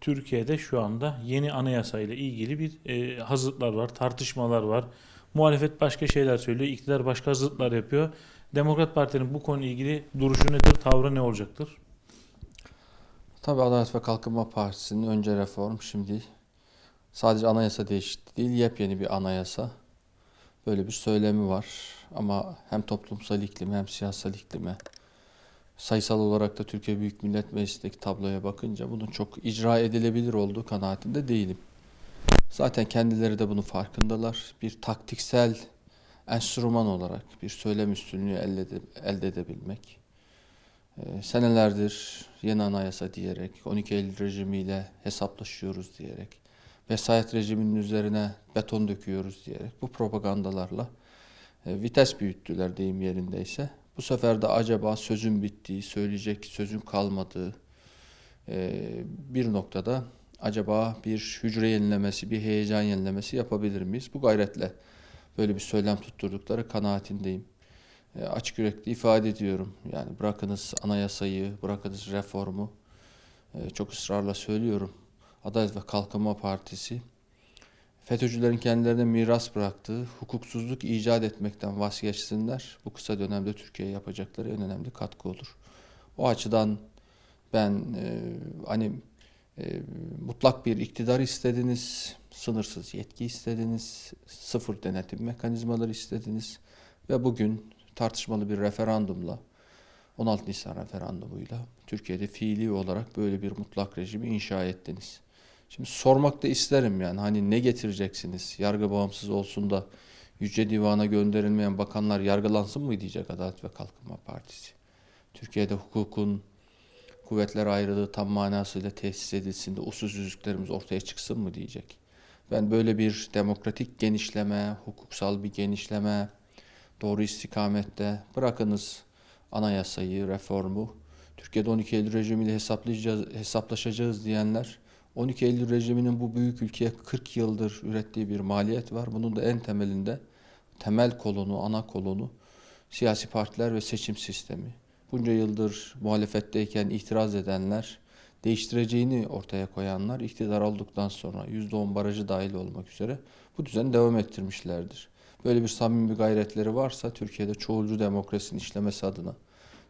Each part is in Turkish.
Türkiye'de şu anda yeni anayasa ile ilgili bir e, hazırlıklar var, tartışmalar var. Muhalefet başka şeyler söylüyor, iktidar başka hazırlıklar yapıyor. Demokrat Parti'nin bu konuyla ilgili duruşu nedir, tavrı ne olacaktır? Tabii Adalet ve Kalkınma Partisi'nin önce reform, şimdi sadece anayasa değişikliği değil, yepyeni bir anayasa. Böyle bir söylemi var. Ama hem toplumsal iklime hem siyasal iklime, sayısal olarak da Türkiye Büyük Millet Meclisi'ndeki tabloya bakınca bunun çok icra edilebilir olduğu kanaatinde değilim. Zaten kendileri de bunun farkındalar. Bir taktiksel enstrüman olarak bir söylem üstünlüğü elde, elde edebilmek. Ee, senelerdir yeni anayasa diyerek, 12 Eylül rejimiyle hesaplaşıyoruz diyerek, vesayet rejiminin üzerine beton döküyoruz diyerek bu propagandalarla e, vites büyüttüler deyim yerindeyse. Bu sefer de acaba sözün bittiği, söyleyecek sözün kalmadığı e, bir noktada acaba bir hücre yenilemesi, bir heyecan yenilemesi yapabilir miyiz? Bu gayretle böyle bir söylem tutturdukları kanaatindeyim. E, açık yürekli ifade ediyorum. Yani bırakınız anayasayı, bırakınız reformu. E, çok ısrarla söylüyorum. Adalet ve Kalkınma Partisi FETÖ'cülerin kendilerine miras bıraktığı hukuksuzluk icat etmekten vazgeçsinler. Bu kısa dönemde Türkiye'ye yapacakları en önemli katkı olur. O açıdan ben e, hani e, mutlak bir iktidar istediniz, sınırsız yetki istediniz, sıfır denetim mekanizmaları istediniz ve bugün tartışmalı bir referandumla 16 Nisan referandumuyla Türkiye'de fiili olarak böyle bir mutlak rejimi inşa ettiniz. Şimdi sormak da isterim yani hani ne getireceksiniz? Yargı bağımsız olsun da Yüce Divan'a gönderilmeyen bakanlar yargılansın mı diyecek Adalet ve Kalkınma Partisi. Türkiye'de hukukun kuvvetler ayrılığı tam manasıyla tesis edilsin de usulsüzlüklerimiz ortaya çıksın mı diyecek. Ben böyle bir demokratik genişleme, hukuksal bir genişleme, doğru istikamette bırakınız anayasayı, reformu. Türkiye'de 12 Eylül rejimiyle hesaplayacağız, hesaplaşacağız diyenler 12 Eylül rejiminin bu büyük ülkeye 40 yıldır ürettiği bir maliyet var. Bunun da en temelinde temel kolonu, ana kolonu siyasi partiler ve seçim sistemi. Bunca yıldır muhalefetteyken itiraz edenler, değiştireceğini ortaya koyanlar iktidar olduktan sonra %10 barajı dahil olmak üzere bu düzeni devam ettirmişlerdir. Böyle bir samimi bir gayretleri varsa Türkiye'de çoğulcu demokrasinin işlemesi adına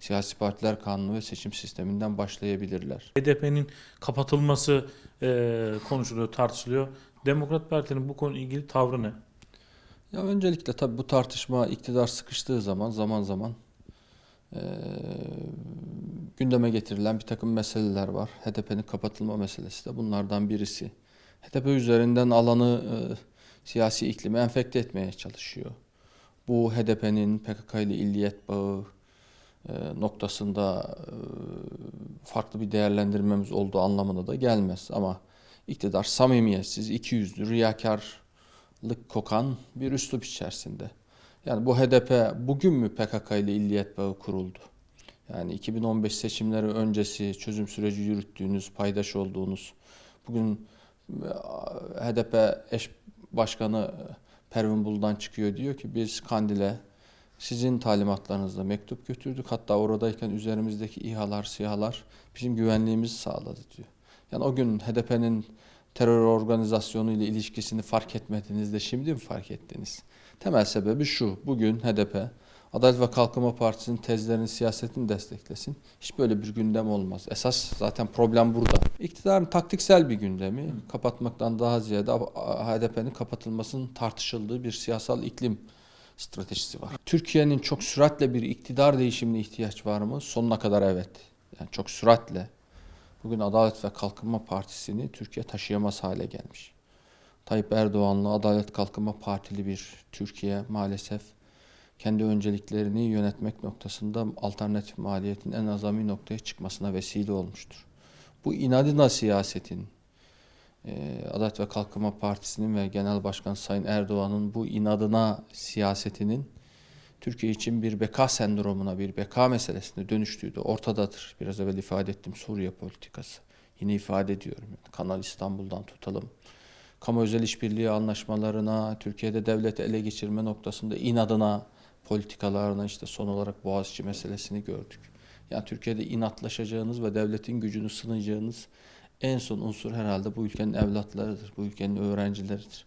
siyasi partiler kanunu ve seçim sisteminden başlayabilirler. HDP'nin kapatılması e, konuşuluyor, tartışılıyor. Demokrat Parti'nin bu konuyla ilgili tavrı ne? Ya öncelikle tabii bu tartışma iktidar sıkıştığı zaman zaman zaman eee, gündeme getirilen bir takım meseleler var. HDP'nin kapatılma meselesi de bunlardan birisi. HDP üzerinden alanı eee, siyasi iklimi enfekte etmeye çalışıyor. Bu HDP'nin PKK ile illiyet bağı noktasında eee, farklı bir değerlendirmemiz olduğu anlamına da gelmez. Ama iktidar samimiyetsiz, ikiyüzlü, riyakarlık kokan bir üslup içerisinde. Yani bu HDP bugün mü PKK ile illiyet bağı kuruldu? Yani 2015 seçimleri öncesi çözüm süreci yürüttüğünüz, paydaş olduğunuz, bugün e, HDP eş başkanı Pervin Buldan çıkıyor diyor ki biz Kandil'e sizin talimatlarınızla mektup götürdük. Hatta oradayken üzerimizdeki İHA'lar, SİHA'lar bizim güvenliğimizi sağladı diyor. Yani o gün HDP'nin terör organizasyonu ile ilişkisini fark etmediniz de şimdi mi fark ettiniz? Temel sebebi şu. Bugün HDP Adalet ve Kalkınma Partisi'nin tezlerini, siyasetini desteklesin. Hiç böyle bir gündem olmaz. Esas zaten problem burada. İktidarın taktiksel bir gündemi kapatmaktan daha ziyade HDP'nin kapatılmasının tartışıldığı bir siyasal iklim stratejisi var. Türkiye'nin çok süratle bir iktidar değişimine ihtiyaç var mı? Sonuna kadar evet. Yani çok süratle. Bugün Adalet ve Kalkınma Partisi'ni Türkiye taşıyamaz hale gelmiş. Tayyip Erdoğan'la Adalet Kalkınma Partili bir Türkiye maalesef kendi önceliklerini yönetmek noktasında alternatif maliyetin en azami noktaya çıkmasına vesile olmuştur. Bu inadına siyasetin, Adalet ve Kalkınma Partisi'nin ve Genel Başkan Sayın Erdoğan'ın bu inadına siyasetinin Türkiye için bir beka sendromuna, bir beka meselesine dönüştüğü de ortadadır. Biraz evvel ifade ettim Suriye politikası. Yine ifade ediyorum. Yani Kanal İstanbul'dan tutalım. Kamu özel işbirliği anlaşmalarına, Türkiye'de devleti ele geçirme noktasında inadına politikalarına işte son olarak Boğaziçi meselesini gördük. Yani Türkiye'de inatlaşacağınız ve devletin gücünü sınayacağınız en son unsur herhalde bu ülkenin evlatlarıdır, bu ülkenin öğrencileridir.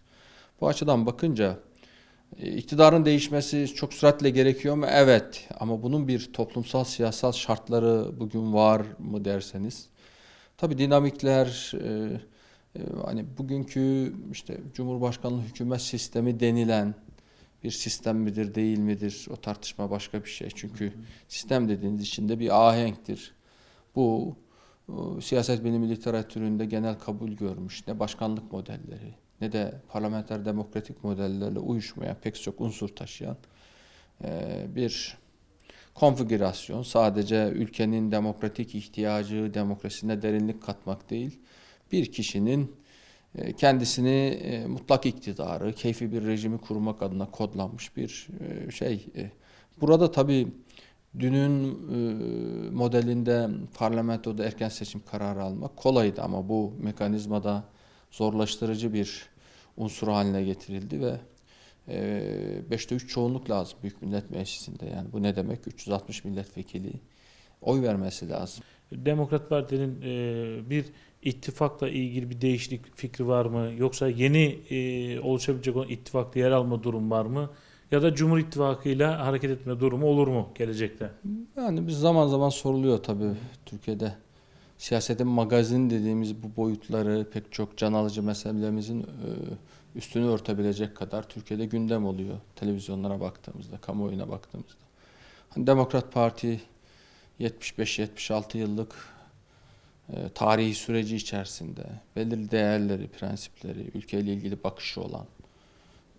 Bu açıdan bakınca e, iktidarın değişmesi çok süratle gerekiyor mu? Evet. Ama bunun bir toplumsal siyasal şartları bugün var mı derseniz. Tabii dinamikler e, e, hani bugünkü işte Cumhurbaşkanlığı hükümet sistemi denilen bir sistem midir değil midir o tartışma başka bir şey. Çünkü sistem dediğiniz içinde bir ahenktir. Bu siyaset bilimi literatüründe genel kabul görmüş. Ne başkanlık modelleri ne de parlamenter demokratik modellerle uyuşmayan pek çok unsur taşıyan e, bir konfigürasyon. Sadece ülkenin demokratik ihtiyacı demokrasine derinlik katmak değil, bir kişinin e, kendisini e, mutlak iktidarı, keyfi bir rejimi kurmak adına kodlanmış bir şey. Burada tabii dünün e, modelinde parlamentoda erken seçim kararı almak kolaydı ama bu mekanizmada zorlaştırıcı bir unsur haline getirildi ve e, 5'te 3 çoğunluk lazım Büyük Millet Meclisi'nde. Yani bu ne demek? 360 milletvekili oy vermesi lazım. Demokrat Parti'nin e, bir ittifakla ilgili bir değişiklik fikri var mı? Yoksa yeni e, oluşabilecek olan ittifakta yer alma durum var mı? Ya da Cumhur İttifakı'yla hareket etme durumu olur mu gelecekte? Yani biz zaman zaman soruluyor tabii Türkiye'de. Siyasetin magazin dediğimiz bu boyutları pek çok can alıcı meselelerimizin e, üstünü örtebilecek kadar Türkiye'de gündem oluyor. Televizyonlara baktığımızda, kamuoyuna baktığımızda. Hani Demokrat Parti 75-76 yıllık e, tarihi süreci içerisinde belirli değerleri, prensipleri, ülkeyle ilgili bakışı olan,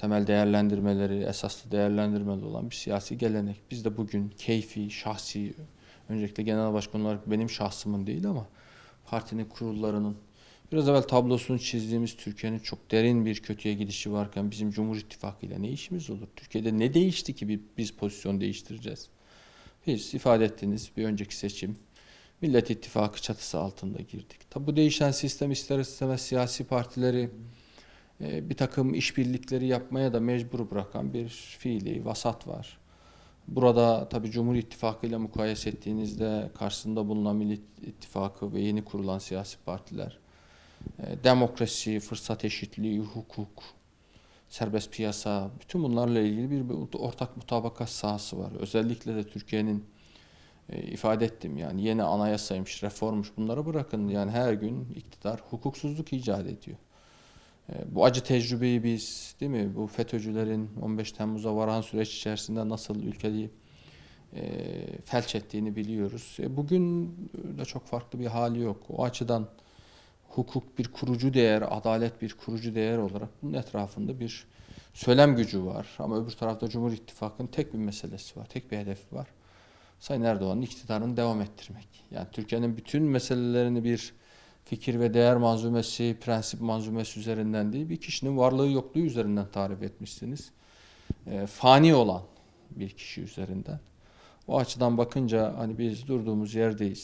temel değerlendirmeleri, esaslı değerlendirmeleri olan bir siyasi gelenek. Biz de bugün keyfi, şahsi, öncelikle genel başkan olarak benim şahsımın değil ama partinin kurullarının biraz evvel tablosunu çizdiğimiz Türkiye'nin çok derin bir kötüye gidişi varken bizim Cumhur İttifakı ile ne işimiz olur? Türkiye'de ne değişti ki bi- biz pozisyon değiştireceğiz? Biz ifade ettiğiniz bir önceki seçim Millet İttifakı çatısı altında girdik. Tabi bu değişen sistem ister istemez siyasi partileri bir takım işbirlikleri yapmaya da mecbur bırakan bir fiili vasat var. Burada tabi Cumhur İttifakı ile mukayese ettiğinizde karşısında bulunan Millet İttifakı ve yeni kurulan siyasi partiler e, demokrasi, fırsat eşitliği, hukuk, serbest piyasa bütün bunlarla ilgili bir, bir ortak mutabakat sahası var. Özellikle de Türkiye'nin e, ifade ettim yani yeni anayasaymış, reformmuş bunları bırakın yani her gün iktidar hukuksuzluk icat ediyor. E, Bu acı tecrübeyi biz değil mi bu FETÖ'cülerin 15 Temmuz'a varan süreç içerisinde nasıl ülkeyi e, felç ettiğini biliyoruz. E, Bugün de çok farklı bir hali yok. O açıdan hukuk bir kurucu değer, adalet bir kurucu değer olarak bunun etrafında bir söylem gücü var. Ama öbür tarafta Cumhur İttifakı'nın tek bir meselesi var, tek bir hedefi var. Sayın Erdoğan'ın iktidarını devam ettirmek. Yani Türkiye'nin bütün meselelerini bir fikir ve değer manzumesi, prensip manzumesi üzerinden değil, bir kişinin varlığı yokluğu üzerinden tarif etmişsiniz. E, fani olan bir kişi üzerinden. O açıdan bakınca hani biz durduğumuz yerdeyiz.